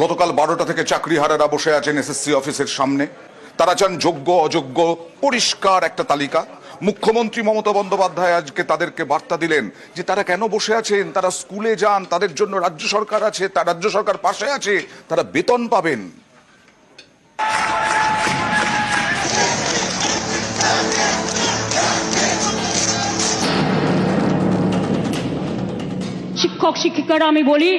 গতকাল বারোটা থেকে চাকরিহারারা বসে আছেন এসএসসি অফিসের সামনে। তারা চান যোগ্য, অযোগ্য, পরিষ্কার একটা তালিকা। মুখ্যমন্ত্রী মমতা বন্দ্যোপাধ্যায় আজকে তাদেরকে বার্তা দিলেন যে তারা কেন বসে আছেন, তারা স্কুলে যান, তাদের জন্য রাজ্য সরকার আছে তার রাজ্য সরকার পাশে আছে, তারা বেতন পাবেন। শিক্ষক, শিক্ষিকারা, আমি বলি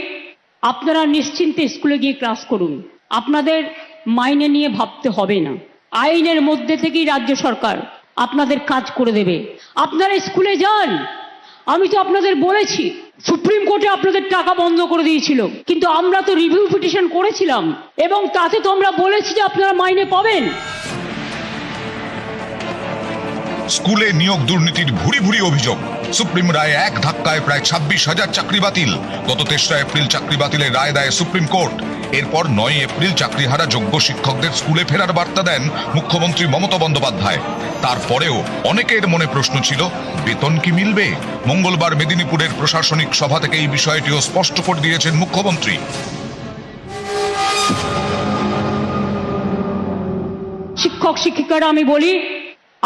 আপনারা নিশ্চিন্তে স্কুলে গিয়ে ক্লাস করুন। আপনাদের মাইনে নিয়ে ভাবতে হবে না। আইনের মধ্যে থেকেই রাজ্য সরকার আপনাদের কাজ করে দেবে। আপনারা স্কুলে যান। আমি তো আপনাদের বলেছি, সুপ্রিম কোর্টে আপনাদের টাকা বন্ধ করে দিয়েছিল। কিন্তু আমরা তো রিভিউ পিটিশন করেছিলাম এবং তাতে তো আমরা বলেছি যে আপনারা মাইনে পাবেন। স্কুলে নিয়োগ দুর্নীতির ভুরি ভুরি অভিযোগ। সুপ্রিম রায়ে এক ধাক্কায় প্রায় ছাব্বিশ হাজার চাকরি বাতিল। গত তেসরা এপ্রিল চাকরি বাতিলের রায় দেয় সুপ্রিম কোর্ট। এরপর নয় এপ্রিল চাকরিহারা যোগ্য শিক্ষকদের স্কুলে ফেরার বার্তা দেন মুখ্যমন্ত্রী মমতা বন্দ্যোপাধ্যায়। তারপরেও অনেকের মনে প্রশ্ন ছিল, বেতন কি মিলবে? মঙ্গলবার মেদিনীপুরের প্রশাসনিক সভা থেকে এই বিষয়টিও স্পষ্ট করে দিয়েছেন মুখ্যমন্ত্রী। শিক্ষক শিক্ষিকারা আমি বলি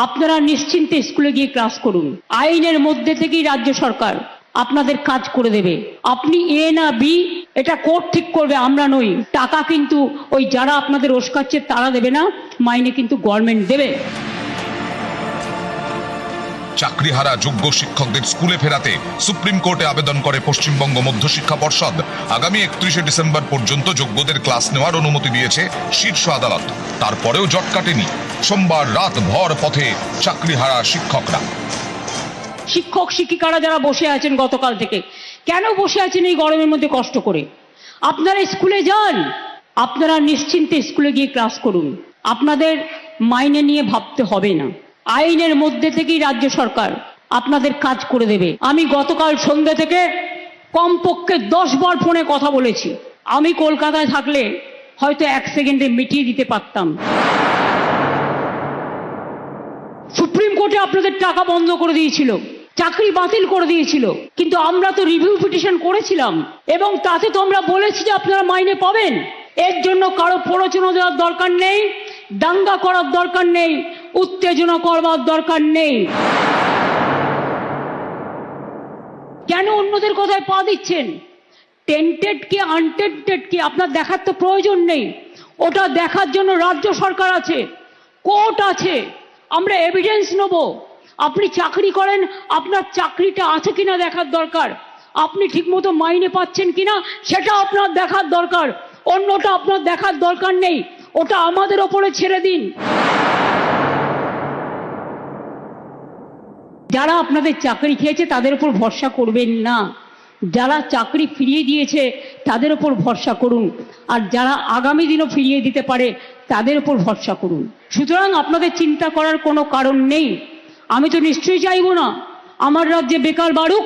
আপনারা নিশ্চিন্তে স্কুলে গিয়ে ক্লাস করুন। আইনের মধ্যে থেকেই রাজ্য সরকার আপনাদের কাজ করে দেবে। আপনি এ না বি, এটা কোর্ট ঠিক করবে, আমরা নই। টাকা কিন্তু ওই যারা আপনাদের ওস্কাচ্ছে তারা দেবে না, মাইনে কিন্তু গভর্নমেন্ট দেবে। চাকরিহারা যোগ্য শিক্ষকদের স্কুলে ফেরাতে সুপ্রিম কোর্টে আবেদন করে পশ্চিমবঙ্গ মধ্যশিক্ষা পর্ষদ। আগামী একত্রিশে ডিসেম্বর পর্যন্ত যোগ্যদের ক্লাস নেওয়ার অনুমতি দিয়েছে শীর্ষ আদালত। তারপরেও জট কাটেনি। সোমবার রাত ভর পথে চাকরিহারা শিক্ষকরা। শিক্ষক শিক্ষিকারা যারা বসে আছেন গতকাল থেকে, কেন বসে আছেন এই গরমের মধ্যে কষ্ট করে? আপনারা স্কুলে যান। আপনারা নিশ্চিন্তে স্কুলে গিয়ে ক্লাস করুন। আপনাদের মাইনে নিয়ে ভাবতে হবে না। আইনের মধ্যে থেকেই রাজ্য সরকার আপনাদের কাজ করে দেবে। আমি গতকাল সন্ধ্যে থেকে কমপক্ষে দশ বার ফোনে কথা বলেছি। আমি কলকাতায় থাকলে হয়তো এক সেকেন্ডে মিটিয়ে দিতে পারতাম। সুপ্রিম কোর্টে আপনাদের টাকা বন্ধ করে দিয়েছিল, চাকরি বাতিল করে দিয়েছিল, কিন্তু আমরা তো রিভিউ পিটিশন করেছিলাম এবং তাতে তো আমরা বলেছি যে আপনারা মাইনে পাবেন। এর জন্য কারও প্ররোচনা দেওয়ার দরকার নেই, দাঙ্গা করার দরকার নেই উত্তেজনা করবার দরকার নেই। কেন অন্যদের কথায় পা দিচ্ছেন? টেন্টেড কি আনটেন্টেড কি, আপনার দেখার তো প্রয়োজন নেই। ওটা দেখার জন্য রাজ্য সরকার আছে, কোর্ট আছে, আমরা এভিডেন্স নেব। আপনি চাকরি করেন, আপনার চাকরিটা আছে কিনা দেখার দরকার? আপনি ঠিকমতো মাইনে পাচ্ছেন কিনা, সেটা আপনার দেখার দরকার। অন্যটা আপনার দেখার দরকার নেই, ওটা আমাদের ওপরে ছেড়ে দিন। যারা আপনাদের চাকরি খেয়েছে, তাদের উপর ভরসা করবেন না। যারা চাকরি ফিরিয়ে দিয়েছে, তাদের উপর ভরসা করুন। আর যারা আগামী দিনও ফিরিয়ে দিতে পারে, তাদের উপর ভরসা করুন। সুতরাং আপনাদের চিন্তা করার কোনো কারণ নেই। আমি তো নিশ্চয়ই চাইব না। আমার রাজ্যে বেকার বাড়ুক।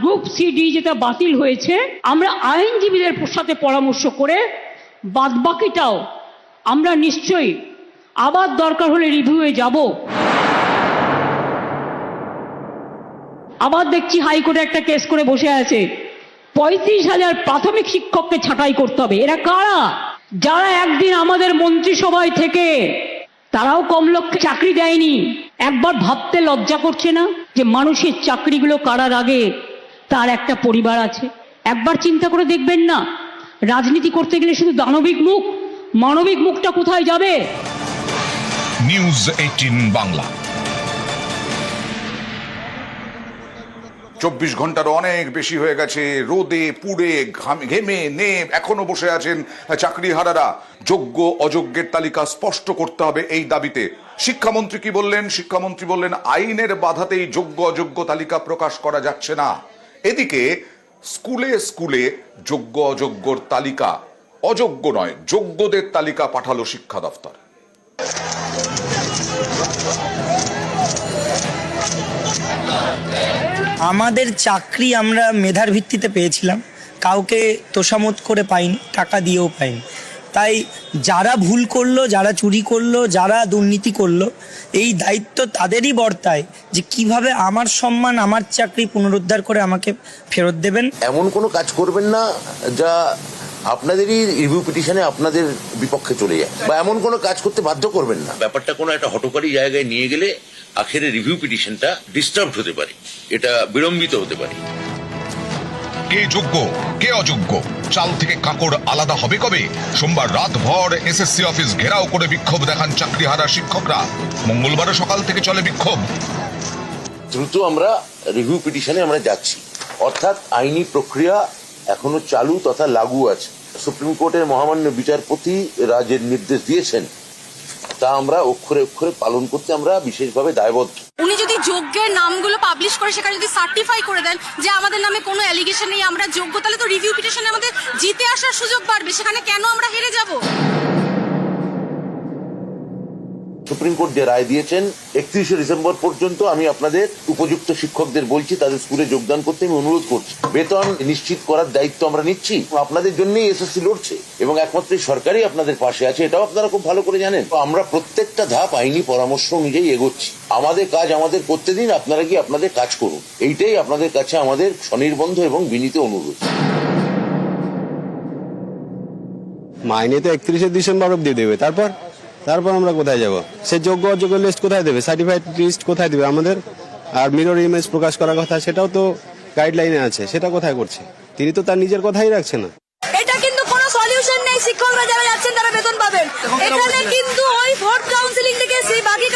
গ্রুপ সিডি যেটা বাতিল হয়েছে, আমরা আইনজীবীদের সাথে পরামর্শ করে বাদবাকিটাও আমরা নিশ্চয়ই আবার দরকার হলে রিভিউয়ে যাব। আবার দেখছি হাইকোর্টে একটা কেস করে বসে আছে। পঁয়ত্রিশ হাজার প্রাথমিক শিক্ষককে ছাঁটাই করতে হবে। এরা কারা? যারা একদিন আমাদের মন্ত্রিসভায় থেকে তারাও কম লক্ষ্যে চাকরি দেয়নি। একবার ভাবতে লজ্জা করছে না যে মানুষের চাকরিগুলো কারার আগে তার একটা পরিবার আছে? একবার চিন্তা করে দেখবেন না। রাজনীতি করতে গেলে শুধু দানবিক মুখ। মানবিক মুখটা কোথায় যাবে? নিউজ এইটিন বাংলা চব্বিশ ঘণ্টার অনেক বেশি হয়ে গেছে। রোদে, পুড়ে, ঘেমে নে এখনও বসে আছেন চাকরিহারারা। যোগ্য, অযোগ্যের তালিকা স্পষ্ট করতে হবে এই দাবিতে। শিক্ষামন্ত্রী কি বললেন? শিক্ষামন্ত্রী বললেন, আইনের বাধাতেই যোগ্য, অযোগ্য তালিকা প্রকাশ করা যাচ্ছে না। এদিকে, স্কুলে স্কুলে যোগ্য, অযোগ্যর তালিকা। অযোগ্য নয়, যোগ্যদের তালিকা পাঠালো শিক্ষা দফতর। আমাদের চাকরি আমরা মেধার ভিত্তিতে পেয়েছিলাম। কাউকে তোষামত করে পাইনি টাকা দিয়েও পাইনি। তাই যারা ভুল করল যারা চুরি করল যারা দুর্নীতি করল এই দায়িত্ব তাদেরই বর্তায় যে কীভাবে আমার সম্মান আমার চাকরি পুনরুদ্ধার করে আমাকে ফেরত দেবেন। এমন কোনো কাজ করবেন না যা আপনাদেরই রিভিউ পিটিশনে আপনাদের বিপক্ষে চলে যায়। বা এমন কোনো কাজ করতে বাধ্য করবেন না। ব্যাপারটা কোনো একটা হটকারী জায়গায় নিয়ে গেলে আখেরে রিভিউ পিটিশনটা ডিস্টার্ব হতে পারে। এটা বিড়ম্বিত হতে পারে। কে যোগ্য কে অযোগ্য? চাল থেকে কাঁকড় আলাদা হবে কবে? সোমবার রাত ভর এসএসসি অফিস ঘেরাও করে বিক্ষোভ দেখান চাকরিহারা শিক্ষকরা। মঙ্গলবারও সকাল থেকে চলে বিক্ষোভ। দ্রুত আমরা রিভিউ পিটিশনে আমরা যাচ্ছি। অর্থাৎ আইনি প্রক্রিয়া এখনও চালু তথা লাগু আছে। সুপ্রিম কোর্টের মহামান্য বিচারপতি রাজের নির্দেশ দিয়েছেন। তা আমরা অক্ষরে অক্ষরে পালন করতে আমরা বিশেষভাবে দায়বদ্ধ। উনি যদি যোগ্যের নামগুলো পাবলিশ করে, সেখানে যদি সার্টিফাই করে দেন যে আমাদের নামে কোনো অ্যালিগেশন নেই, আমরা যোগ্য তাহলে তো রিভিউ পিটিশনে আমাদের জিতে আসার সুযোগ বাড়বে, সেখানে কেন আমরা হেরে যাব? সুপ্রিম কোর্ট যে রায় দিয়েছেন, একত্রিশে ডিসেম্বর পর্যন্ত আমি আপনাদের উপযুক্ত শিক্ষকদের বলছি, তাদের স্কুলে যোগদান করতে আমি অনুরোধ করছি। বেতন নিশ্চিত করার দায়িত্ব আমরা নিচ্ছি, আপনাদের জন্যই এসএসসি লড়ছে এবং একমাত্র সরকারই আপনাদের পাশে আছে, এটাও আপনারা খুব ভালো করে জানেন। আমরা প্রত্যেকটা ধাপ আইনি পরামর্শ অনুযায়ী এগোচ্ছি। আমাদের কাজ আমাদের করতে দিন, আপনারা কি আপনাদের কাজ করুন। এইটাই আপনাদের কাছে আমাদের স্বনির্বন্ধ এবং বিনীত অনুরোধ। মাইনে তো একত্রিশে ডিসেম্বর অব্দি দেবে, তারপর? তারপর আমরা কোথায় যাব? সে যোগ্য অযোগ্য লিস্ট কোথায় দেবে? সার্টিফাইড লিস্ট কোথায় দেবে আমাদের? আর মিরর ইমেজ প্রকাশ করার কথা সেটাও তো গাইডলাইনে আছে। সেটা কোথায় করছে? তিনি তো তার নিজের কথাই রাখছে না। এটা কিন্তু কোনো সলিউশন নেই। শিক্ষকরা যারা যাচ্ছেন তারা বেতন পাবেন। এখানে কিন্তু ওই ভোট কাউন্সিলিং থেকে সেই বাকি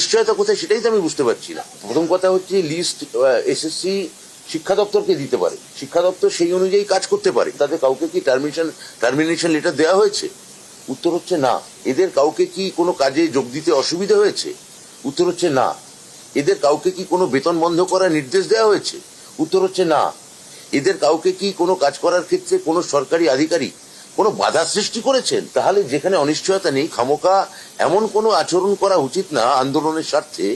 এখানে অনিশ্চয়তা কোথায় সেটাই তো আমি বুঝতে পারছি না। প্রথম কথা হচ্ছে লিস্ট এসএসসি শিক্ষা দপ্তরকে দিতে পারে। শিক্ষা দপ্তর সেই অনুযায়ী কাজ করতে পারে। তাদের কাউকে কি টার্মিনেশন টার্মিনেশন লেটার দেওয়া হয়েছে? উত্তর হচ্ছে না। এদের কাউকে কি কোনো কাজে যোগ দিতে অসুবিধা হয়েছে? উত্তর হচ্ছে না। এদের কাউকে কি কোনো বেতন বন্ধ করার নির্দেশ দেওয়া হয়েছে? উত্তর হচ্ছে না। এদের কাউকে কি কোনো কাজ করার ক্ষেত্রে কোনো সরকারি আধিকারিক কোনো বাধা সৃষ্টি করেছেন, তাহলে যেখানে অনিশ্চয়তা নেই খামোকা এমন কোনো আচরণ করা উচিত না আন্দোলনের স্বার্থে,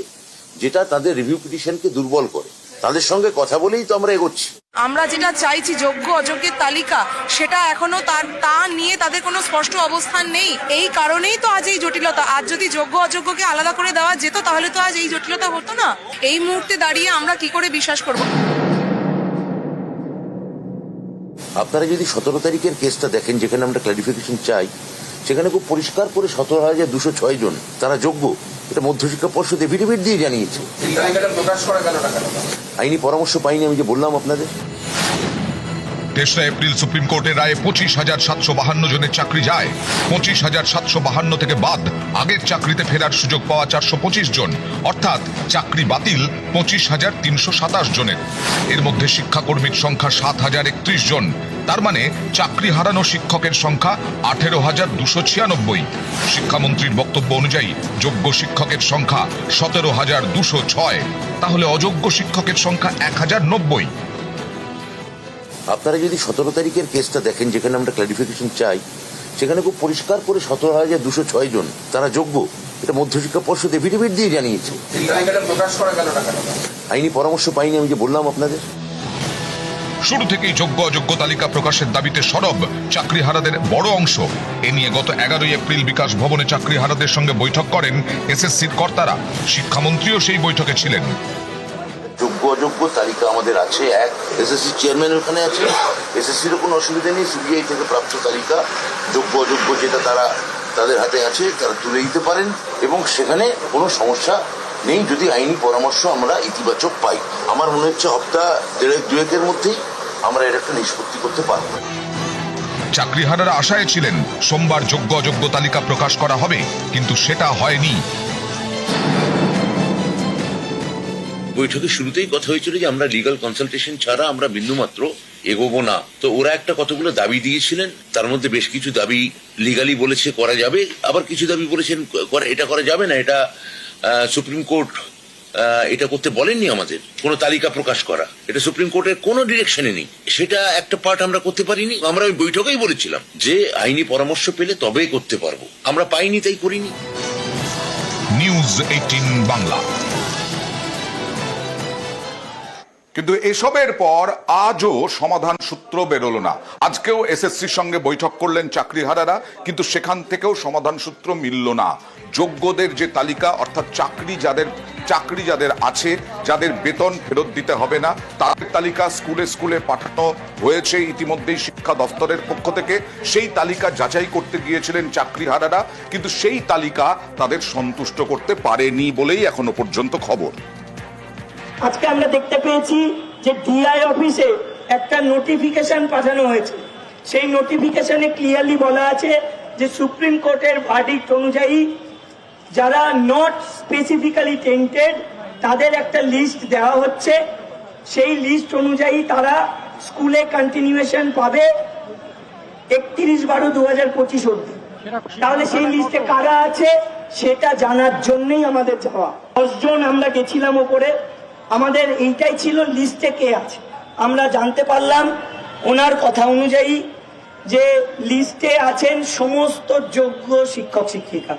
যেটা তাদের রিভিউ পিটিশনকে দুর্বল করে। তাদের সঙ্গে কথা বলেই তো আমরা এগোচ্ছি। আমরা যেটা চাইছি, যোগ্য অযোগ্যের তালিকা, সেটা এখনও তার তা নিয়ে তাদের কোনো স্পষ্ট অবস্থান নেই। এই কারণেই তো আজ এই জটিলতা। আজ যদি যোগ্য অযোগ্যকে আলাদা করে দেওয়া যেত, তাহলে তো আজ এই জটিলতা হতো না। এই মুহূর্তে দাঁড়িয়ে আমরা কি করে বিশ্বাস করব? আপনারা যদি সতেরো তারিখের কেসটা দেখেন যেখানে আমরা ক্লারিফিকেশন চাই সেখানে খুব পরিষ্কার করে সতেরো হাজার দুশো ছয় জন তারা যোগ্য। এটা মধ্যশিক্ষা পর্ষদ এফিডেভিট দিয়ে জানিয়েছে। আইনি পরামর্শ পাইনি আমি যে বললাম আপনাদের। তেসরা এপ্রিল সুপ্রিম কোর্টের রায়ে পঁচিশ হাজার সাতশো বাহান্ন জনের চাকরি যায়। পঁচিশ হাজার সাতশো বাহান্ন থেকে বাদ আগের চাকরিতে ফেরার সুযোগ পাওয়া চারশো পঁচিশ জন। অর্থাৎ চাকরি বাতিল পঁচিশ হাজার তিনশো সাতাশ জনের। এর মধ্যে শিক্ষাকর্মীর সংখ্যা সাত হাজার একত্রিশ জন। তার মানে চাকরি হারানো শিক্ষকের সংখ্যা আঠেরো হাজার দুশো ছিয়ানব্বই। শিক্ষামন্ত্রীর বক্তব্য অনুযায়ী যোগ্য শিক্ষকের সংখ্যা সতেরো হাজার দুশো ছয়। তাহলে অযোগ্য শিক্ষকের সংখ্যা এক হাজার নব্বই। আপনারা যদি সতেরো তারিখের কেসটা দেখেন যেখানে আমরা ক্লারিফিকেশন চাই সেখানে খুব পরিষ্কার করে সতেরো হাজার দুশো ছয় জন তারা যোগ্য। এটা মধ্যশিক্ষা পর্ষদ এফিডেভিট দিয়ে জানিয়েছে। আইনি পরামর্শ পাইনি আমি যে বললাম আপনাদের। শুরু থেকেই যোগ্য অযোগ্য তালিকা প্রকাশের দাবিতে সরব চাকরিহারাদের বড় অংশ। এ নিয়ে গত এগারোই এপ্রিল বিকাশ ভবনে চাকরিহারাদের সঙ্গে বৈঠক করেন এসএসসির কর্তারা। শিক্ষামন্ত্রীও সেই বৈঠকে ছিলেন। যোগ্য অযোগ্য তালিকা আমাদের আছে এক এসএসসি চেয়ারম্যান ওখানে আছে। এসএসসির কোনো অসুবিধা নেই সিবিআই থেকে প্রাপ্ত তালিকা, যোগ্য অযোগ্য যেটা তারা তাদের হাতে আছে, তারা তুলে দিতে পারেন এবং সেখানে কোনো সমস্যা নেই যদি আইনি পরামর্শ আমরা ইতিবাচক পাই। আমার মনে হচ্ছে হপ্তাহ দেড়েক, দুয়েকের মধ্যেই আমরা এর একটা নিষ্পত্তি করতে পারব। চাকরিহারারা আশায় ছিলেন, সোমবার যোগ্য অযোগ্য তালিকা প্রকাশ করা হবে, কিন্তু সেটা হয়নি। বৈঠকের শুরুতেই কথা হয়েছিল যে আমরা লিগাল কনসালটেশন ছাড়া আমরা বিন্দুমাত্র এগোবো না। তো ওরা একটা কতগুলো দাবি দিয়েছিলেন, তার মধ্যে বেশ কিছু দাবি লিগালি বলেছে করা যাবে, আবার কিছু দাবি বলেছেন এটা করা যাবে না, এটা সুপ্রিম কোর্ট এটা করতে বলেননি আমাদের। কোনো তালিকা প্রকাশ করা। এটা সুপ্রিম কোর্টের কোনো ডিরেকশনে নেই। সেটা একটা পার্ট আমরা করতে পারিনি। আমরা ওই বৈঠকেই বলেছিলাম যে আইনি পরামর্শ পেলে তবেই করতে পারব। আমরা পাইনি, তাই করিনি। নিউজ এইটিন বাংলা কিন্তু এসবের পর আজও সমাধান সূত্র বেরোলো না। আজকেও এসএসসির সঙ্গে বৈঠক করলেন চাকরিহারারা, কিন্তু সেখান থেকেও সমাধান সূত্র মিলল না। যোগ্যদের যে তালিকা, অর্থাৎ চাকরি যাদের চাকরি যাদের আছে, যাদের বেতন ফেরত দিতে হবে না, তাদের তালিকা স্কুলে স্কুলে পাঠানো হয়েছে। ইতিমধ্যেই শিক্ষা দফতরের পক্ষ থেকে সেই তালিকা যাচাই করতে গিয়েছিলেন চাকরিহারারা, কিন্তু সেই তালিকা তাদের সন্তুষ্ট করতে পারেনি বলেই এখনও পর্যন্ত খবর। আজকে আমরা দেখতে পেয়েছি যে ডিআই অফিসে একটা নোটিফিকেশন পাঠানো হয়েছে। সেই নোটিফিকেশনে ক্লিয়ারলি বলা আছে যে সুপ্রিম কোর্টের ভার্ডিক্ট অনুযায়ী যারা নট স্পেসিফিক্যালি টেন্টেড তাদের একটা লিস্ট দেওয়া হচ্ছে। সেই লিস্ট অনুযায়ী তারা স্কুলে কন্টিনিউয়েশন পাবে একত্রিশ বারো দু হাজার পঁচিশ অব্দি তাহলে সেই লিস্টে কারা আছে, সেটা জানার জন্যই আমাদের যাওয়া। দশজন আমরা গেছিলাম ওপরে। আমাদের এইটাই ছিল লিস্টে কে আছে। আমরা জানতে পারলাম ওনার কথা অনুযায়ী যে লিস্টে আছেন সমস্ত যোগ্য শিক্ষক শিক্ষিকা